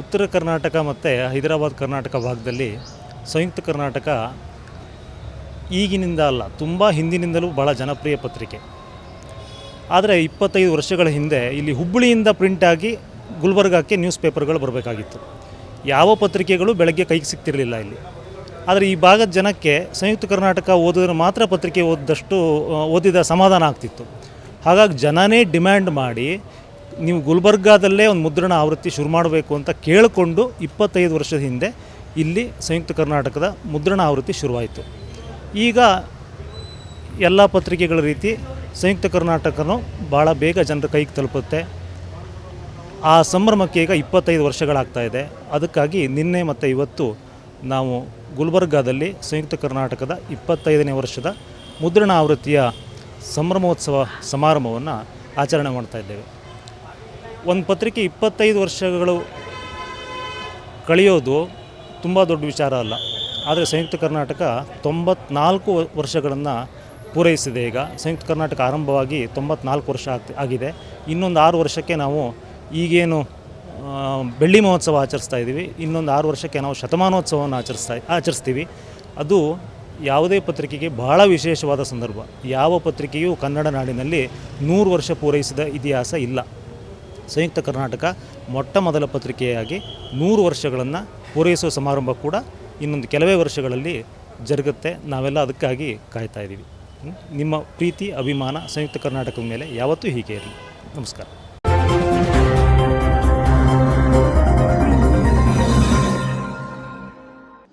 ಉತ್ತರ ಕರ್ನಾಟಕ ಮತ್ತು ಹೈದರಾಬಾದ್ ಕರ್ನಾಟಕ ಭಾಗದಲ್ಲಿ ಸಂಯುಕ್ತ ಕರ್ನಾಟಕ ಈಗಿನಿಂದ ಅಲ್ಲ, ತುಂಬ ಹಿಂದಿನಿಂದಲೂ ಭಾಳ ಜನಪ್ರಿಯ ಪತ್ರಿಕೆ. ಆದರೆ ಇಪ್ಪತ್ತೈದು ವರ್ಷಗಳ ಹಿಂದೆ ಇಲ್ಲಿ ಹುಬ್ಬಳ್ಳಿಯಿಂದ ಪ್ರಿಂಟಾಗಿ ಗುಲ್ಬರ್ಗಕ್ಕೆ ನ್ಯೂಸ್ ಪೇಪರ್ಗಳು ಬರಬೇಕಾಗಿತ್ತು. ಯಾವ ಪತ್ರಿಕೆಗಳು ಬೆಳಗ್ಗೆ ಕೈಗೆ ಸಿಗ್ತಿರಲಿಲ್ಲ ಇಲ್ಲಿ. ಆದರೆ ಈ ಭಾಗದ ಜನಕ್ಕೆ ಸಂಯುಕ್ತ ಕರ್ನಾಟಕ ಓದಿದ್ರೆ ಮಾತ್ರ ಪತ್ರಿಕೆ ಓದಿದಷ್ಟು, ಓದಿದ ಸಮಾಧಾನ ಆಗ್ತಿತ್ತು. ಹಾಗಾಗಿ ಜನನೇ ಡಿಮ್ಯಾಂಡ್ ಮಾಡಿ ನೀವು ಗುಲ್ಬರ್ಗಾದಲ್ಲೇ ಒಂದು ಮುದ್ರಣ ಆವೃತ್ತಿ ಶುರು ಮಾಡಬೇಕು ಅಂತ ಕೇಳಿಕೊಂಡು ಇಪ್ಪತ್ತೈದು ವರ್ಷದ ಹಿಂದೆ ಇಲ್ಲಿ ಸಂಯುಕ್ತ ಕರ್ನಾಟಕದ ಮುದ್ರಣ ಆವೃತ್ತಿ ಶುರುವಾಯಿತು. ಈಗ ಎಲ್ಲ ಪತ್ರಿಕೆಗಳ ರೀತಿ ಸಂಯುಕ್ತ ಕರ್ನಾಟಕನೂ ಭಾಳ ಬೇಗ ಜನರ ಕೈಗೆ ತಲುಪುತ್ತೆ. ಆ ಸಂಭ್ರಮಕ್ಕೆ ಈಗ ಇಪ್ಪತ್ತೈದು ವರ್ಷಗಳಾಗ್ತಾ ಇದೆ. ಅದಕ್ಕಾಗಿ ನಿನ್ನೆ ಮತ್ತು ಇವತ್ತು ನಾವು ಗುಲ್ಬರ್ಗಾದಲ್ಲಿ ಸಂಯುಕ್ತ ಕರ್ನಾಟಕದ ಇಪ್ಪತ್ತೈದನೇ ವರ್ಷದ ಮುದ್ರಣ ಆವೃತ್ತಿಯ ಸಂಭ್ರಮೋತ್ಸವ ಸಮಾರಂಭವನ್ನು ಆಚರಣೆ ಮಾಡ್ತಾ ಇದ್ದೇವೆ. ಒಂದು ಪತ್ರಿಕೆ ಇಪ್ಪತ್ತೈದು ವರ್ಷಗಳು ಕಳೆಯೋದು ತುಂಬ ದೊಡ್ಡ ವಿಚಾರ ಅಲ್ಲ. ಆದರೆ ಸಂಯುಕ್ತ ಕರ್ನಾಟಕ ತೊಂಬತ್ನಾಲ್ಕು ವರ್ಷಗಳನ್ನು ಪೂರೈಸಿದೆ ಈಗ. ಸಂಯುಕ್ತ ಕರ್ನಾಟಕ ಆರಂಭವಾಗಿ ತೊಂಬತ್ನಾಲ್ಕು ವರ್ಷ ಆಗ್ತಿ, ಆಗಿದೆ. ಇನ್ನೊಂದು ಆರು ವರ್ಷಕ್ಕೆ ನಾವು ಈಗೇನು ಬೆಳ್ಳಿ ಮಹೋತ್ಸವ ಆಚರಿಸ್ತಾ ಇದ್ದೀವಿ. ಇನ್ನೊಂದು ಆರು ವರ್ಷಕ್ಕೆ ನಾವು ಶತಮಾನೋತ್ಸವವನ್ನು ಆಚರಿಸ್ತಾ, ಆಚರಿಸ್ತೀವಿ. ಅದು ಯಾವುದೇ ಪತ್ರಿಕೆಗೆ ಬಹಳ ವಿಶೇಷವಾದ ಸಂದರ್ಭ. ಯಾವ ಪತ್ರಿಕೆಯೂ ಕನ್ನಡ ನಾಡಿನಲ್ಲಿ ನೂರು ವರ್ಷ ಪೂರೈಸಿದ ಇತಿಹಾಸ ಇಲ್ಲ. ಸಂಯುಕ್ತ ಕರ್ನಾಟಕ ಮೊಟ್ಟ ಮೊದಲ ಪತ್ರಿಕೆಯಾಗಿ ನೂರು ವರ್ಷಗಳನ್ನು ಪೂರೈಸುವ ಸಮಾರಂಭ ಕೂಡ ಇನ್ನೊಂದು ಕೆಲವೇ ವರ್ಷಗಳಲ್ಲಿ ಜರುಗುತ್ತೆ. ನಾವೆಲ್ಲ ಅದಕ್ಕಾಗಿ ಕಾಯ್ತಾ ಇದ್ದೀವಿ ನಿಮ್ಮ ಪ್ರೀತಿ, ಅಭಿಮಾನ ಸಂಯುಕ್ತ ಕರ್ನಾಟಕದ ಮೇಲೆ ಯಾವತ್ತೂ ಹೀಗೆ ಇರಲಿ. ನಮಸ್ಕಾರ.